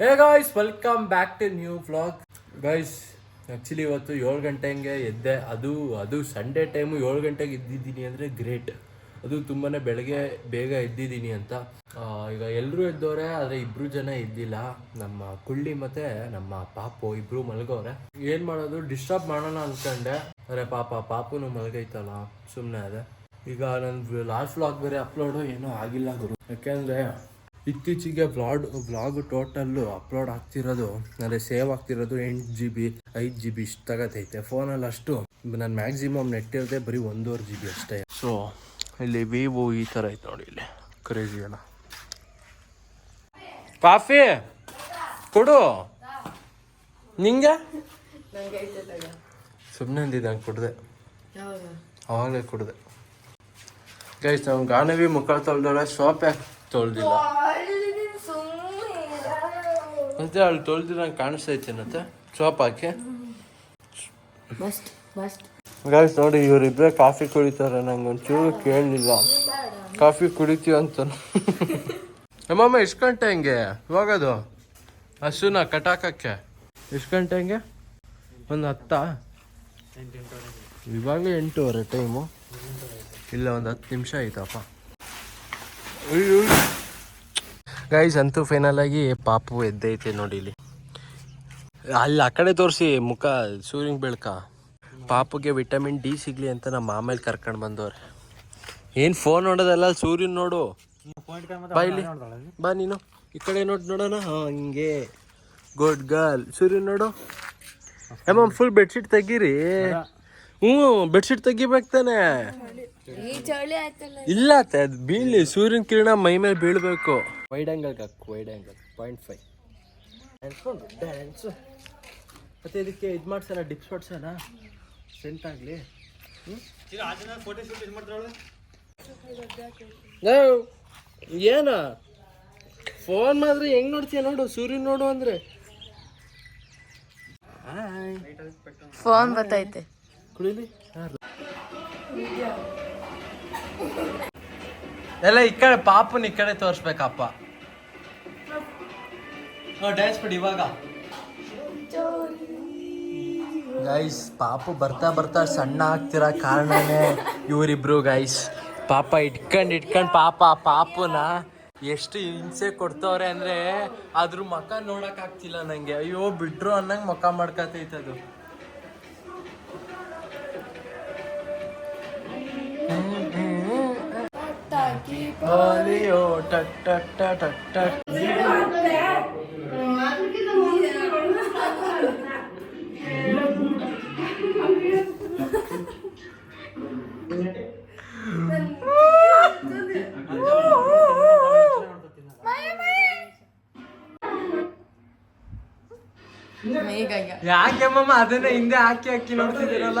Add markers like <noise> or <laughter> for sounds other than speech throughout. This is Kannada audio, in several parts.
Hey guys welcome back to new vlog guys actually ಇವತ್ತು ಏಳು ಗಂಟೆಗೆ ಎದ್ದೆ. ಅದು ಅದು ಸಂಡೇ ಟೈಮು ಏಳು ಗಂಟೆಗೆ ಇದ್ದಿದ್ದೀನಿ ಅಂದರೆ ಗ್ರೇಟ್ ಅದು ತುಂಬಾ ಬೆಳಗ್ಗೆ ಬೇಗ ಎದ್ದಿದ್ದೀನಿ ಅಂತ. ಈಗ ಎಲ್ಲರೂ ಎದ್ದವ್ರೆ ಆದರೆ ಇಬ್ಬರು ಜನ ಎದ್ದಿಲ್ಲ. ನಮ್ಮ ಕುಳ್ಳಿ ಮತ್ತು ನಮ್ಮ ಪಾಪು ಇಬ್ಬರು ಮಲಗೋರೆ. ಏನು ಮಾಡೋದು? ಡಿಸ್ಟರ್ಬ್ ಮಾಡೋಣ ಅಂದ್ಕೊಂಡೆ ಅರೆ ಪಾಪ, ಪಾಪುನು ಮಲಗೈತಲ್ಲ ಸುಮ್ಮನೆ ಅದೇ. ಈಗ ನನ್ನ ಲಾಸ್ಟ್ ವ್ಲಾಗ್ ಬೇರೆ ಅಪ್ಲೋಡು ಏನೂ ಆಗಿಲ್ಲ ಗುರು. ಯಾಕೆಂದರೆ ಇತ್ತೀಚೆಗೆ ವ್ಲಾಡ್ ಬ್ಲಾಗ್ ಟೋಟಲ್ಲು ಅಪ್ಲೋಡ್ ಆಗ್ತಿರೋದು ಅಂದರೆ ಸೇವ್ ಆಗ್ತಿರೋದು ಎಂಟು ಜಿ ಬಿ ಐದು ಜಿ ಬಿ ಇಷ್ಟು ತಗತೈತೆ ಫೋನಲ್ಲಿ ಅಷ್ಟು ನನ್ನ ಮ್ಯಾಕ್ಸಿಮಮ್ ನೆಟ್ ಇರದೆ ಬರೀ ಒಂದೂವರೆ ಜಿ ಬಿ ಅಷ್ಟೇ. ಸೊ ಇಲ್ಲಿ ವಿವೋ ಈ ಥರ ಐತೆ ನೋಡಿ ಇಲ್ಲಿ. ಕ್ರೇಜಿ ಅಲ್ಲ. ಕಾಫಿ ಕೊಡು. ನಿಂಗೆ? ಸುಮ್ಮನೆ ಅಂದಿದ್ದಂಗೆ ಕುಡ್ದೆ. ಅವಾಗಲೇ ಕುಡ್ದೆ. ಗೈಸ್ ನಮ್ಮ ಗಾನವಿ ಮುಖ ತೊಳ್ದೋಳೆ ಸೋಪ್ ಯಾಕೆ ತೊಳ್ದಿಲ್ಲ. ಮತ್ತೆ ಅಲ್ಲಿ ತೊಳ್ದಿರಂಗೆ ಕಾಣಿಸ್ತೈತೆ ಮತ್ತೆ ಸೋಪ್ ಹಾಕಿ. ಗೈಸ್ ನೋಡಿ ಇವರಿಬ್ಬರೇ ಕಾಫಿ ಕುಡಿತಾರೆ ನಂಗೆ ಒಂಚೂರು ಕೇಳಲಿಲ್ಲ. ಕಾಫಿ ಕುಡಿತೀವಿ ಅಂತ. ನಮ್ಮಮ್ಮ ಎಷ್ಟು ಗಂಟೆ ಹಂಗೆ? ಹೋಗೋದು? ಹಸುನ ಕಟಾಕಕ್ಕೆ. ಎಷ್ಟು ಗಂಟೆ ಹಂಗೆ? ಒಂದು ಹತ್ತ? ಇವಾಗಲೇ ಎಂಟೂವರೆ ಟೈಮು ಇಲ್ಲ ಒಂದು ಹತ್ತು ನಿಮಿಷ ಆಯ್ತಪ್ಪ. ಗೈಸ್ ಅಂತೂ ಫೈನಲ್ ಆಗಿ ಪಾಪು ಎದ್ದೈತೆ ನೋಡಿ ಇಲ್ಲಿ. ಅಲ್ಲಿ ಆ ಕಡೆ ತೋರಿಸಿ ಮುಖ ಸೂರ್ಯನ ಬೆಳಕ. ಪಾಪುಗೆ ವಿಟಮಿನ್ ಡಿ ಸಿಗ್ಲಿ ಅಂತ ನಮ್ಮ ಮಾಮೇಲೆ ಕರ್ಕೊಂಡು ಬಂದವ್ರೆ. ಏನು ಫೋನ್ ನೋಡೋದಲ್ಲ ಸೂರ್ಯನ ನೋಡು. ಬಾ ಇಲ್ಲಿ. ಬಾ ನೀನು. ಈ ಕಡೆ ನೋಡಿ, ನೋಡೋಣ. ಹಂಗೆ. ಗುಡ್ ಗರ್ಲ್ ಸೂರ್ಯನ್ ನೋಡು. ಅಮ್ಮ ಫುಲ್ ಬೆಡ್ಶೀಟ್ ತೆಗೀರಿ. ಹ್ಞೂ ಬೆಡ್ಶೀಟ್ ತೆಗಿಬೇಕು ತಾನೆ. ಈ ಚಳಿ ಆಯ್ತಲ್ಲ. ಇಲ್ಲ ಅತ್ತೆ, ಅದು ಬೀಳಿ ಸೂರ್ಯನ ಕಿರಣ ಮೈ ಮೇಲೆ ಬೀಳ್ಬೇಕು. ವೈಡ್ ಆಂಗಲ್ ಹಾಕು ವೈಡ್ ಆಂಗಲ್ ಪಾಯಿಂಟ್ ಫೈವ್ ಡ್ಯಾನ್ಸ್ಕೊಂಡು ಡ್ಯಾನ್ಸು ಮತ್ತೆ ಇದಕ್ಕೆ ಇದು ಮಾಡ್ಸೋಣ ಡಿಪ್ಸ್ ಹೊಡ್ಸೋಣ ಸೆಂಟ್ ಆಗಲಿ. ಏನ? ಫೋನ್ ಮಾತ್ರ ಹೆಂಗ್ ನೋಡ್ತೀಯ ನೋಡು ಸೂರ್ಯನ ನೋಡು ಅಂದ್ರೆ. ಹಾಯ್ ಫೋನ್ ಬರ್ತೈತೆ ಕುಡಿಲಿ ಎಲ್ಲ ಈ ಕಡೆ ಪಾಪನ್ ಈ ಕಡೆ ತೋರಿಸ್ಬೇಕಪ್ಪ. ಡ್ಯಾನ್ಸ್ ಬಿಡಿ ಇವಾಗ. ಗೈಸ್ ಪಾಪು ಬರ್ತಾ ಬರ್ತಾ ಸಣ್ಣ ಆಗ್ತಿರೋ ಕಾರಣನೇ ಇವರಿಬ್ರು ಗೈಸ್ ಪಾಪ ಇಟ್ಕಂಡ್ ಇಟ್ಕಂಡು ಪಾಪ ಪಾಪುನ ಎಷ್ಟು ಹಿಂಸೆ ಕೊಡ್ತವ್ರೆ ಅಂದ್ರೆ ಅದ್ರ ಮುಖ ನೋಡೋಕ್ಕಾಗ್ತಿಲ್ಲ ನನಗೆ ನಂಗೆ. ಅಯ್ಯೋ ಬಿಟ್ರು ಅನ್ನಂಗ್ ಮುಖ ಮಾಡ್ಕತೈತದು ಓಲಿಯೋ ಟಟ್ ಯಾಕೆ ಅದನ್ನ ಹಿಂದೆ ಹಾಕಿ ಹಾಕಿ ನೋಡ್ತಿದ್ದೀರಲ್ಲ?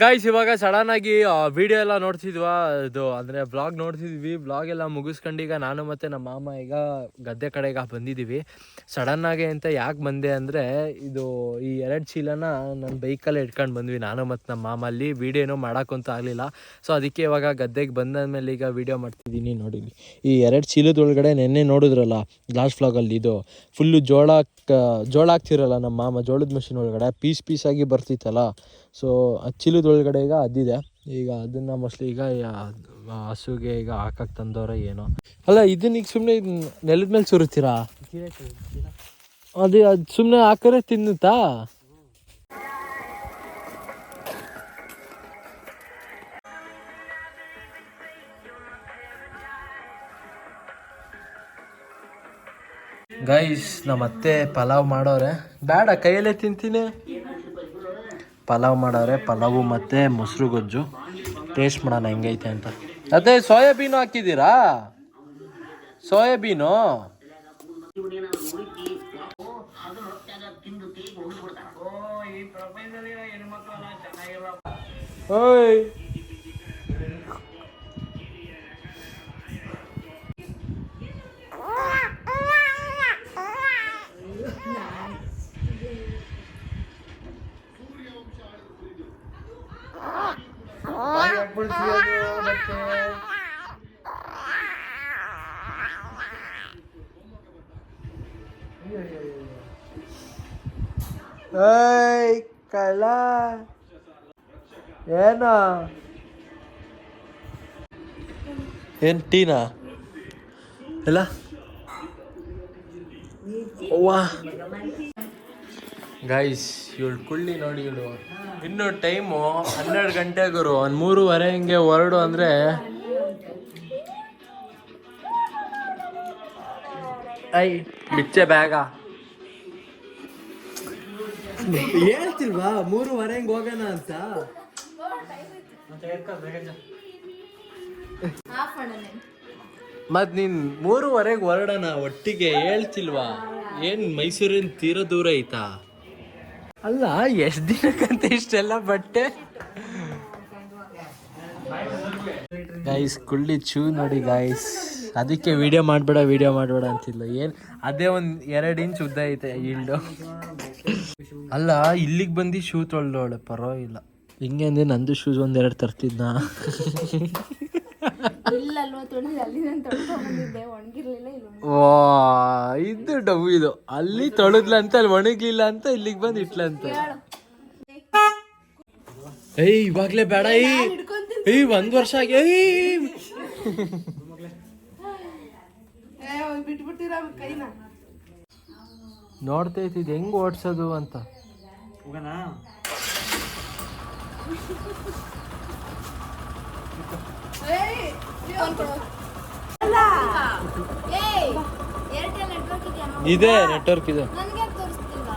ಗಾಯ್ಸ್ ಇವಾಗ ಸಡನ್ ಆಗಿ ವಿಡಿಯೋ ಎಲ್ಲ ನೋಡ್ತಿದ್ವಾ? ಇದು, ಅಂದ್ರೆ ಬ್ಲಾಗ್ ನೋಡ್ತಿದ್ವಿ. ಬ್ಲಾಗ್ ಎಲ್ಲ ಮುಗಿಸ್ಕೊಂಡು ಈಗ ನಾನು ಮತ್ತೆ ನಮ್ಮ ಮಾಮ ಈಗ ಗದ್ದೆ ಕಡೆಗೆ ಬಂದಿದ್ದೀವಿ. ಸಡನ್ ಆಗಿ ಅಂತ ಯಾಕೆ ಬಂದೆ ಅಂದ್ರೆ, ಇದು, ಈ ಎರಡು ಚೀಲನ ನನ್ನ ಬೈಕಲ್ಲೇ ಇಟ್ಕೊಂಡು ಬಂದ್ವಿ. ನಾನು ಮತ್ತು ನಮ್ಮ ಮಾಮ ಅಲ್ಲಿ ವಿಡಿಯೋ ಏನೋ ಆಗಲಿಲ್ಲ. ಸೊ ಅದಕ್ಕೆ ಇವಾಗ ಗದ್ದೆಗೆ ಬಂದಾದ್ಮೇಲೆ ಈಗ ವಿಡಿಯೋ ಮಾಡ್ತಿದ್ದೀನಿ ನೋಡಿ. ಈ ಎರಡು ಚೀಲದೊಳಗಡೆ ನೆನ್ನೆ ನೋಡಿದ್ರಲ್ಲ ಲಾಸ್ಟ್ ಫ್ಲಾಗಲ್ಲಿ ಇದು ಫುಲ್ಲು ಜೋಳ ಜೋಳ ಹಾಕ್ತಿರಲ್ಲ ನಮ್ಮ ಮಾಮ, ಜೋಳದ ಮೆಷಿನ್ ಒಳಗಡೆ, ಪೀಸ್ ಪೀಸ್ ಆಗಿ ಬರ್ತಿತ್ತಲ್ಲ. ಸೊ ಚೀಲದೊಳಗಡೆ ಈಗ ಅದಿದೆ. ಈಗ ಅದನ್ನ ಮೋಸ್ಟ್ಲಿ ಈಗ ಹಸುಗೆ ಈಗ ಹಾಕಕ್ಕೆ ತಂದವರ ಏನೋ. ಅಲ್ಲ, ಇದನ್ನ ಈಗ ಸುಮ್ಮನೆ ನೆಲದ ಮೇಲೆ ಸುರುತ್ತೀರಾ? ಅದು ಅದು ಸುಮ್ಮನೆ ಹಾಕರೆ ತಿನ್ನುತ್ತಾ? ಗೈಸ್ ನಮ್ಮ ಅತ್ತೆ ಪಲಾವ್ ಮಾಡೋರೆ. ಬೇಡ ಕೈಯಲ್ಲೇ ತಿಂತೀನಿ. ಪಲಾವ್ ಮಾಡೋರೆ ಪಲಾವು ಮತ್ತು ಮೊಸರು ಗೊಜ್ಜು. ಟೇಸ್ಟ್ ಮಾಡೋಣ, ಹೆಂಗೈತೆ ಅಂತ. ಅದೇ, ಸೋಯಾಬೀನು ಹಾಕಿದ್ದೀರಾ? ಸೋಯಾಬೀನು? ಓಯ್. ಕಳ್ಳ ಏನ? ಏನ್ ಟೀನಾ? ಇಲ್ಲ ವಾ ಗೈಸ್ ಇವಳು ಕುಳ್ಳಿ ನೋಡಿ ಇವಳು. ಇನ್ನು ಟೈಮು ಹನ್ನೆರಡು ಗಂಟೆ ಗುರು. ಒಂದು ಮೂರುವರೆ ಹಿಂಗೆ ಹೊರಡು ಅಂದರೆ ಐ, ಬಿಚ್ಚೆ ಬ್ಯಾಗ. ಹೇಳ್ತಿಲ್ವಾ? ಮೂರುವರೆ ಹೆಂಗ್ ಹೋಗೋಣ ಅಂತ? ಮತ್ ನೀನ್ ಮೂರುವರೆಗೆ ಹೊರಡೋಣ ಒಟ್ಟಿಗೆ ಹೇಳ್ತಿಲ್ವಾ? ಏನ್ ಮೈಸೂರಿನ ತೀರ ದೂರ ಐತಾ? ಅಲ್ಲ ಎಷ್ಟ್ ದಿನಕ್ಕಂತ ಇಷ್ಟೆಲ್ಲ ಬಟ್ಟೆ? ಗೈಸ್ ಕುಳ್ಳಿ ಚೂ ನೋಡಿ ಗಾಯ್ಸ್ ಅದಕ್ಕೆ ವಿಡಿಯೋ ಮಾಡಬೇಡ ವಿಡಿಯೋ ಮಾಡಬೇಡ ಅಂತಿಲ್ಲ ಏನ್ ಅದೇ ಒಂದ್ ಎರಡು ಇಂಚ್ ಉದ್ದ ಐತೆ ಈಲ್ಡು. ಅಲ್ಲ ಇಲ್ಲಿಗೆ ಬಂದು ಶೂ ತೊಳ್ದವಳೆ ಪರವಾಗಿಲ್ಲ. ಹಿಂಗೆ ಅಂದ್ರೆ ನಂದು ಶೂಸ್ ಒಂದೆರಡು ತರ್ತಿದ್ನ? ವಾ ಇದು ಡಬ್ ಇದು. ಅಲ್ಲಿ ತೊಳದ್ಲ ಅಂತ ಅಲ್ಲಿ ಒಣಗ್ಲಿಲ್ಲ ಅಂತ ಇಲ್ಲಿಗೆ ಬಂದು ಇಟ್ಲಂತ ಏಯ್ ಇವಾಗ್ಲೇ ಬೇಡ ಏಯ್. ಏಯ್ ಒಂದ್ ವರ್ಷ ಆಗಿ ಏಯ್. ನೋಡ್ತಾ ಇದು ಹೆಂಗ್ ಓಡ್ಸೋದು ಅಂತ. ಏರ್ಟೆಲ್ ನೆಟ್ವರ್ಕ್ ಇದೆಯಾ ಇದೆ ನೆಟ್ವರ್ಕ್ ಇದೆ. ನನಗೆ ತೋರಿಸ್ತಿಲ್ಲ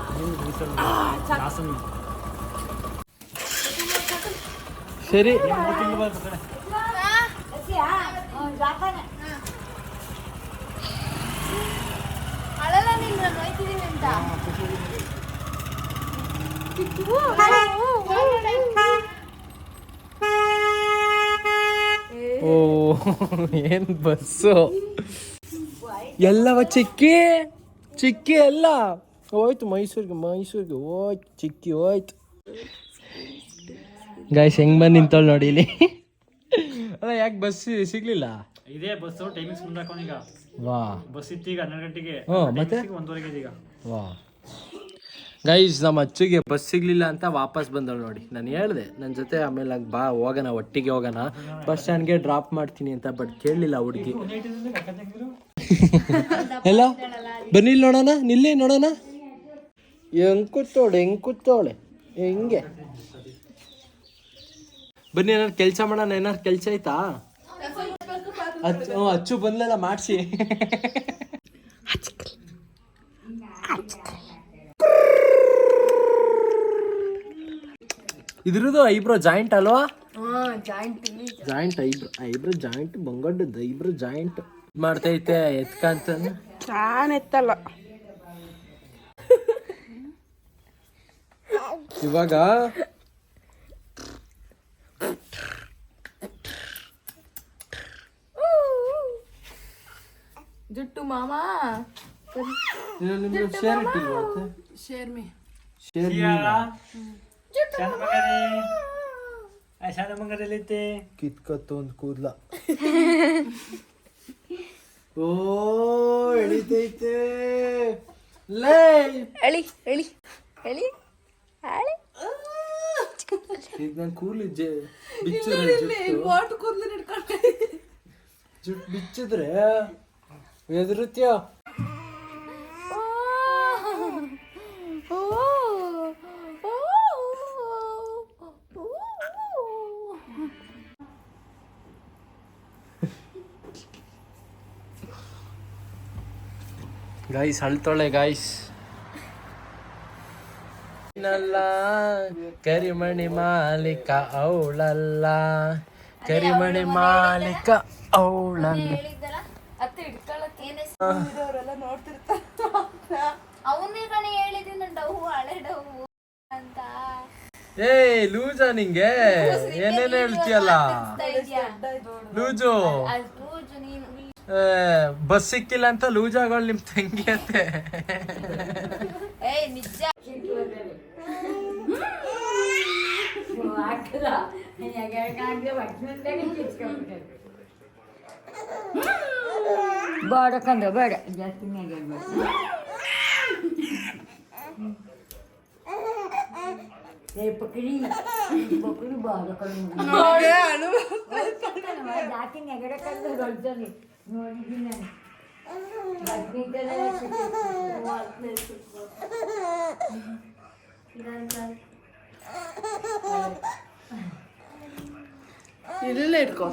ಸರಿ ಅಳಲ್ಲ ನೀನು ನಾನು ಹೋಯ್ತಿದ್ದೀನಿ ಅಂತ ಓ ಏನ್ ಬಸ್ಸು? ಎಲ್ಲವ ಚಿಕ್ಕಿ? ಚಿಕ್ಕಿ ಎಲ್ಲ? ಹೋಯ್ತು ಮೈಸೂರಿಗೆ ಮೈಸೂರಿಗೆ ಹೋಯ್ತು ಚಿಕ್ಕಿ ಹೋಯ್ತು. ಗಾಯ್ಸ್ ಹೆಂಗ್ ಬಂದು ನಿಂತೋಳು ನೋಡಿ ಇಲ್ಲಿ. ಅಲ್ಲ ಯಾಕೆ ಬಸ್ ಸಿಗ್ಲಿಲ್ಲ? ಇದೇ ಬಸ್ ಟೈಮಿಂಗ್ಸ್ ಮುಂದೆ ಹಾಕೋನೀಗ ವಾ. ಬಸ್ ಇತ್ತು ಈಗ ಹನ್ನೆರಡು ಗಂಟೆಗೆ. ಮತ್ತೆ? ಒಂದೂವರೆಗೆ ಇದೆ ಈಗ ವಾ. ಗೈಸ್ ನಮ್ಮ ಅಚ್ಚಿಗೆ ಬಸ್ ಸಿಗ್ಲಿಲ್ಲ ಅಂತ ವಾಪಸ್ ಬಂದಳು ನೋಡಿ. ನಾನು ಹೇಳ್ದೆ ನನ್ನ ಜೊತೆ ಆಮೇಲೆ ಹಂಗ್ ಬಾ ಹೋಗೋಣ ಒಟ್ಟಿಗೆ ಹೋಗೋಣ. ಬಸ್ ಸ್ಟ್ಯಾಂಡ್ಗೆ ಡ್ರಾಪ್ ಮಾಡ್ತೀನಿ ಅಂತ ಬಟ್ ಕೇಳಲಿಲ್ಲ ಹುಡುಗಿ. ಎಲ್ಲ ಬನ್ನಿ ಇಲ್ಲಿ ನೋಡೋಣ ನಿಲ್ಲಿ ನೋಡೋಣ. ಹೆಂಗ್ ಕೂತೋಳೆ ಹೆಂಗ್? ಕೂತೋಳೆ ಹೆಂಗೆ ಬನ್ನಿ ಏನಾರು ಕೆಲಸ ಮಾಡೋಣ ಏನಾರು ಕೆಲಸ ಆಯ್ತಾ? ಅಚ್ಚು ಅಚ್ಚು ಬಂದ್ಲೆಲ್ಲ ಮಾಡಿಸಿ. ಇದ್ರದ್ದು ಐಬ್ರೋ ಜಾಯಿಂಟ್ ಅಲ್ವಾ? ಜಾಯಿಂಟ್ ಐಬ್ರೋ ಐಬ್ರೋ ಜಾಯಿಂಟ್ ಬಂಗಡ್ಡದ್ದು ಐಬ್ರೋ ಜಾಯಿಂಟ್. ಮಾಡ್ತೈತೆ ಎತ್ಕಂತ ನಾನು ಎತ್ತಲ್ಲ. ಇವಾಗ ಜುಟ್ಟು ಮಾಮಾ. ಶೇರ್ ಇಟ್ಟಿಲ್ವಾ ಶೇರ್ ಮೀ ಶೇರ್ ಶಾನ ಮಗನೇ ಆ ಶಾನ ಮಗದಲ್ಲಿತ್ತೆ ಕಿತ್ಕತ್ತು ಒಂದು ಕೂದ್ಲ. <laughs> ಓ ಎಳಿತೈತೆ. ಲೇ. ಎಳಿ ಎಳಿ ಎಳಿ. ಹಾಳೆ. ಈಗ ನನ್ ಕೂಲಿ ಜೆ ಬಿಚ್ಚಿದ್ರೆ ಜುಟ್ಟು. ಬಿಚ್ಚಿದ್ರೆ ಎದುರುತ್ಯ ಗಾಯ್ಸ್ ಅಳ್ತಾಳೆ ಗಾಯ್ಸ್ ನಲ್ಲ ಕರಿಮಣಿ ಮಾಲೀಕ ಅವಳಲ್ಲ ಕರಿಮಣಿ ಮಾಲೀಕ ಅವಳಲ್ಲ ಅವನೇ ಕಣೆ ಹೇಳಿದ್ದೀನಿ ಡವು ಹಳೆ ಡವು ಅಂತ ಏ ಲೂಜಾ ನಿಂಗೆ ಏನೇನ್ ಹೇಳ್ತೀಯಲ್ಲ ಲೂಜು ಬಸ್ ಸಿಕ್ಕಿಲ್ಲ ಅಂತ ಲೂಜ್ ಆಗೋಳು ನಿಮ್ ತಂಗಿ ಅಂತೆ ಏಯ್ ನಿಜ ಕಂದ ಬೇಡ. ಜಾಸ್ತಿ ಇಲ್ಲ ಏ ಪಕಡಿ ಪಕಡಿ ಬಾಡಕಂಡು ಜಾತಿ ನೆಗಡಕಂಡು ದೊಡ್ಡದು ನೋಡಿದ್ದೀನಿ ನಾನು ಇಲ್ಲೇ ಇಟ್ಕೋ.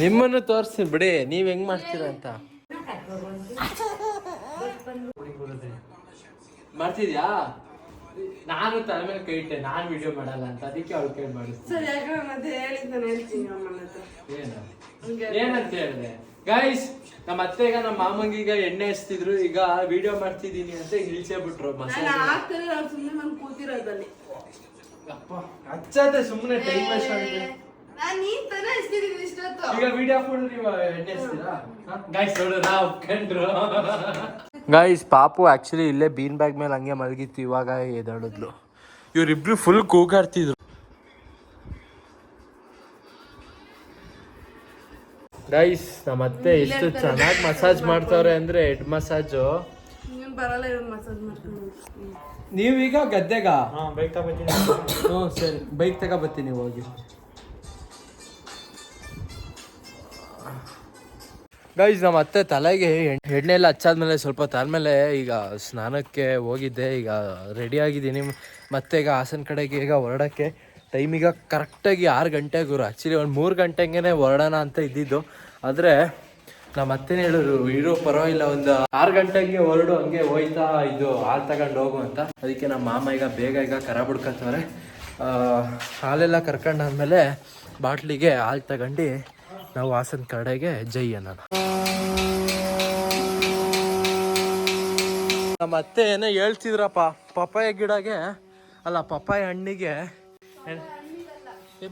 ನಿಮ್ಮನ್ನು ತೋರಿಸಿ ಬಿಡಿ ನೀವು ಹೆಂಗ್ ಮಾಡ್ತೀರ ಅಂತ. ಮಾಡ್ತಿದ್ಯಾ ನಾನು ತಲೆ ಮೇಲೆ ಕೈ ಇಟ್ಟೆ ನಾನ್ ವಿಡಿಯೋ ಮಾಡಲ್ಲ ಅಂತ ಅದಕ್ಕೆ ಅವಳು ಕೈ ಮಾಡಿಸ್ತೀನಿ. ಸರಿ ಯಾಕಂದ್ರೆ ಮತ್ತೆ ಹೇಳಿದ್ದು ನಾನು ಹೇಳ್ತೀನಿ ಅಮ್ಮನ ಹತ್ರ. ಏನು? ಏನಂತ ಹೇಳಿದೆ? ಗೈಸ್ ನಮ್ಮ ಅತ್ತೆಗ ನಮ್ಮ ಮಾಮಂಗೀಗ ಎಣ್ಣೆ ಹಚ್ತಿದ್ರು ಈಗ ವಿಡಿಯೋ ಮಾಡ್ತಿದೀನಿ ಅಂತ ಇಳಿಸೇ ಬಿಟ್ರು ನಾನು ಮಸಾಲೆ ಆಗ್ತಾರೆ ಅವ್ರು ಸುಮ್ಮನೆ ಬಂದು ಕೂತಿರೋದಲ್ಲಿ ಹಚ್ಚದೆ ಸುಮ್ಮನೆ ಟೈಮ್ ವೇಸ್ಟ್ ಆಗಿದೆ ನಾನು ನೀನ್ ತಾನೇ ಇಷ್ಟಿದ್ದೀನಿ ಇಷ್ಟೊತ್ತು. ಈಗ ವಿಡಿಯೋ ಫುಲ್ ನೀವು ಎಣ್ಣೆ ಹಚ್ತೀರಾ? ಗೈಸ್ ನೋಡು ನಾವು ಕಂಡ್ರು ಗೈಸ್ ಪಾಪು ಆ್ಯಕ್ಚುಲಿ ಇಲ್ಲೇ ಬೀನ್ ಬ್ಯಾಗ್ ಮೇಲೆ ಹಂಗೆ ಮಲಗಿತ್ತು ಇವಾಗ ಎದಾಡಿದ್ಲು ಇವರಿಬ್ರು ಫುಲ್ ಕೂಗಾಡ್ತಿದ್ರು. ಗೈಸ್ ನಮ್ಮ ಅತ್ತೆ ಎಷ್ಟು ಚೆನ್ನಾಗಿ ಮಸಾಜ್ ಮಾಡ್ತಾವ್ರೆ ಅಂದ್ರೆ ಹೆಡ್ ಮಸಾಜು ನೀನು ಬರಲ್ಲ ಇವ್ರು ಮಸಾಜ್ ಮಾಡ್ಕೊಂಡು ನೀವೀಗ ಗದ್ದೆಗ? ಹಾ ಬೈಕ್ ತಗೋತೀನಿ ಹ್ಞೂ ಸರಿ. ಬೈಕ್ ತಗೋ ಬರ್ತೀನಿ ಹೋಗಿ. ಗೈಸ್ ನಮ್ಮ ಅತ್ತೆ ತಲೆಗೆ ಎಣ್- ಎಣ್ಣೆ ಎಲ್ಲ ಹಚ್ಚಾದ್ಮೇಲೆ ಸ್ವಲ್ಪ ತಾದ್ಮೇಲೆ ಈಗ ಸ್ನಾನಕ್ಕೆ ಹೋಗಿದ್ದೆ, ಈಗ ರೆಡಿ ಆಗಿದ್ದೀನಿ. ಮತ್ತೆ ಈಗ ಹಾಸನ ಕಡೆಗೆ ಈಗ ಹೊರಡೋಕ್ಕೆ ಟೈಮ್ ಈಗ ಕರೆಕ್ಟಾಗಿ ಆರು ಗಂಟೆ ಗುರು. ಆ್ಯಕ್ಚುಲಿ ಒಂದು ಮೂರು ಗಂಟೆಗೆ ಹೊರಡೋಣ ಅಂತ ಇದ್ದಿದ್ದು. ಆದರೆ ನಮ್ಮ ಅತ್ತೆನೇ ಹೇಳಿದ್ರು ಇರೋ ಪರವಾಗಿಲ್ಲ, ಒಂದು ಆರು ಗಂಟೆಗೆ ಹೊರಡು, ಹಂಗೆ ಹೋಯ್ತಾ ಇದು ಹಾಲು ತಗೊಂಡು ಹೋಗು ಅಂತ. ಅದಕ್ಕೆ ನಮ್ಮ ಮಾಮ ಈಗ ಬೇಗ ಈಗ ಕರ ಬಿಡ್ಕೊತವ್ರೆ. ಹಾಲೆಲ್ಲ ಕರ್ಕೊಂಡಾದ್ಮೇಲೆ ಬಾಟ್ಲಿಗೆ ಹಾಲು ತಗೊಂಡು ನಾವು ಹಾಸನ ಕಡೆಗೆ ಜೈ ಅನ್ನೋಣ. ನಮ್ಮ ಅತ್ತೆ ಏನೋ ಹೇಳ್ತಿದ್ರಪ್ಪ, ಪಪ್ಪಾಯ ಗಿಡಗೆ, ಅಲ್ಲ ಪಪ್ಪಾಯ ಹಣ್ಣಿಗೆ.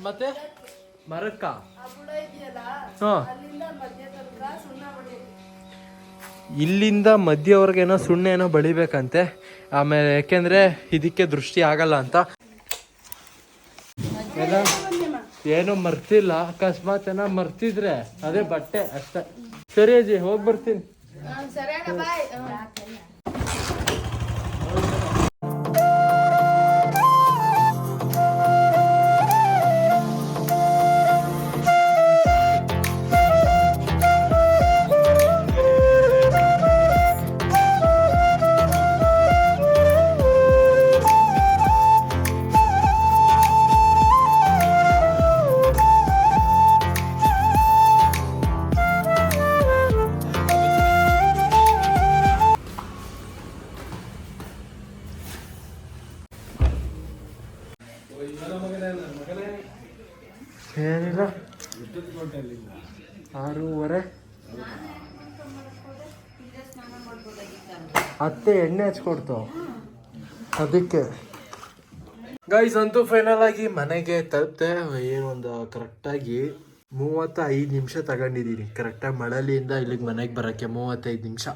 ಮತ್ತೆ? ಮರಕ್ಕ? ಇಲ್ಲಿಂದ ಮಧ್ಯವರೆಗೇನೋ ಸುಣ್ಣ ಏನೋ ಬಳಿಬೇಕಂತೆ. ಆಮೇಲೆ ಯಾಕೆಂದ್ರೆ ಇದಕ್ಕೆ ದೃಷ್ಟಿ ಆಗಲ್ಲ ಅಂತ. ಏನೋ ಮರ್ತಿಲ್ಲ, ಅಕಸ್ಮಾತ್ ಏನೋ ಮರ್ತಿದ್ರೆ, ಅದೇ ಬಟ್ಟೆ ಅಷ್ಟೇ. ಸರಿ ಅಜ್ಜಿ, ಹೋಗಿ ಬರ್ತೀನಿ. ಆರೂವರೆ. ಅತ್ತೆ ಎಣ್ಣೆ ಹಚ್ಕೊಡ್ತು. ಅದಕ್ಕೆ. ಗೈಸ್ ಅಂತೂ ಫೈನಲ್ ಆಗಿ ಮನೆಗೆ ತಲುಪ್ತೆ ಏನೊಂದು ಕರೆಕ್ಟಾಗಿ ಮೂವತ್ತ ಐದು ನಿಮಿಷ ತಗೊಂಡಿದ್ದೀನಿ. ಕರೆಕ್ಟಾಗಿ ಮಳಲಿಯಿಂದ ಇಲ್ಲಿಗೆ ಮನೆಗೆ ಬರೋಕ್ಕೆ ಮೂವತ್ತೈದು ನಿಮಿಷ.